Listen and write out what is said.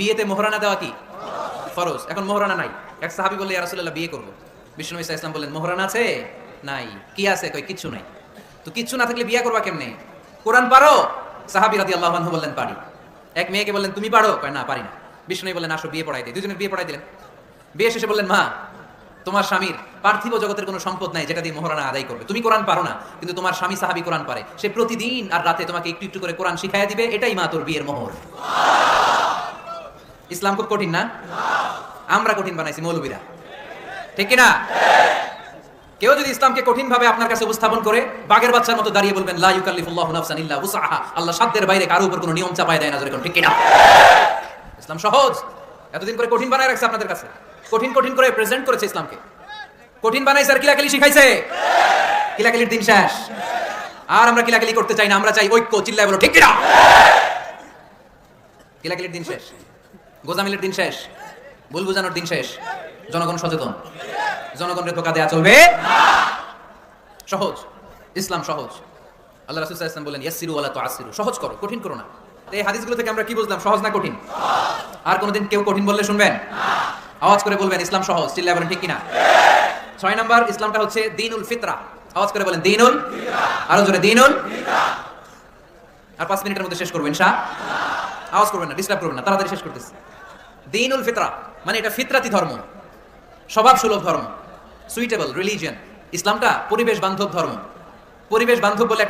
বিয়েতে মোহরানা দেওয়া কি? ফরজ। এখন মোহরানা নাই। এক সাহাবি বললে, ইয়া রাসূলুল্লাহ, বিয়ে করব। বিষ্ণু ইসা ইসলাম বললেন, মোহরানা আছে? নাই। কি আছে? কই, কিচ্ছু নাই। তো কিচ্ছু না থাকলে বিয়ে করবা কেমনে? কোরআন পারো? সাহাবি রাদিয়াল্লাহু আনহু বললেন, পারি। এক মেয়েকে বললেন, তুমি পারো? কয়, না, পারি না। বিষ্ণু বললেন, আসো, বিয়ে পড়াই দিই। দুজনের বিয়ে পড়াই দিলেন। বিয়ে শেষে বললেন, মা, তোমার স্বামীর পার্থিব জগতের কোনো সম্পদ নাই যেটা দিয়ে মোহরানা আদায় করবে। তুমি কোরআন পারো না, কিন্তু তোমার স্বামী সাহাবি কোরআন পারে। সে প্রতিদিন আর রাতে তোমাকে একটু একটু করে কোরআন শিখাই দিবে। এটাই মা তোর বিয়ের মোহর। ইসলাম খুব কঠিন না? আমরা কঠিন বানাইছি, মৌলবীরা। ঠিক কি না কেউ যদি ইসলামকে কঠিন ভাবে আপনার কাছে উপস্থাপন করে বাগের বাচ্চার মতো দাঁড়িয়ে বলবেন, লা আল্লাহ সাধ্যের বাইরে কারও উপর কোনো নিয়ম চাপায় দেয় না যেরকম ঠিক কি না ইসলাম সহজ। এতদিন করে কঠিন বানায় রাখছে আপনাদের কাছে। কঠিন কঠিন করে প্রেজেন্ট করেছে ইসলামকে। কঠিন বানাইছে আর কিলাকিলি শিখাইছে। কিলাকিলির দিন শেষ। আর আমরা কিলাকিলি করতে চাই না, আমরা চাই ঐক্য, চিল্লায় বলো, ঠিক কি না কিলাকিলির দিন শেষ। গোজামিলের দিন শেষ। ভুল বুঝানোর দিন শেষ। জনগণ সচেতন। জনগণকে ধোকা দেয়া চলবে। সহজ। ইসলাম সহজ। আল্লাহ রাসূল ওয়াসাল্লাম বলেন, ইয়াসসিরু ওয়ালা তুআসসিরু। সহজ করো, কঠিন করো না। এই হাদিসগুলো থেকে আমরা কি বুঝলাম? সহজ না কঠিন? আর কোনোদিন কেউ কঠিন বললে শুনবেন? আওয়াজ করে বলবেন, ইসলাম সহজ। চিল্লায় বলেন ঠিক কিনা? ছয় নাম্বার, ইসলামটা হচ্ছে দিনুল ফিতরা। আওয়াজ করে বলেন, দিনুল আরও জোরে, দিনুল আর পাঁচ মিনিটের মধ্যে শেষ করব, ইনশা আওয়াজ করবেন না ডিস্টার্ব করবেন না, তাড়াতাড়ি শেষ করতেছি। দিনুল ফিতরা মানে এটা ফিতরাতি ধর্ম স্বভাব সুলভ ধর্ম সুইটেবল রিলিজিয়ান ইসলামটা পরিবেশ বান্ধব ধর্ম। পরিবেশ বান্ধব বলে একটা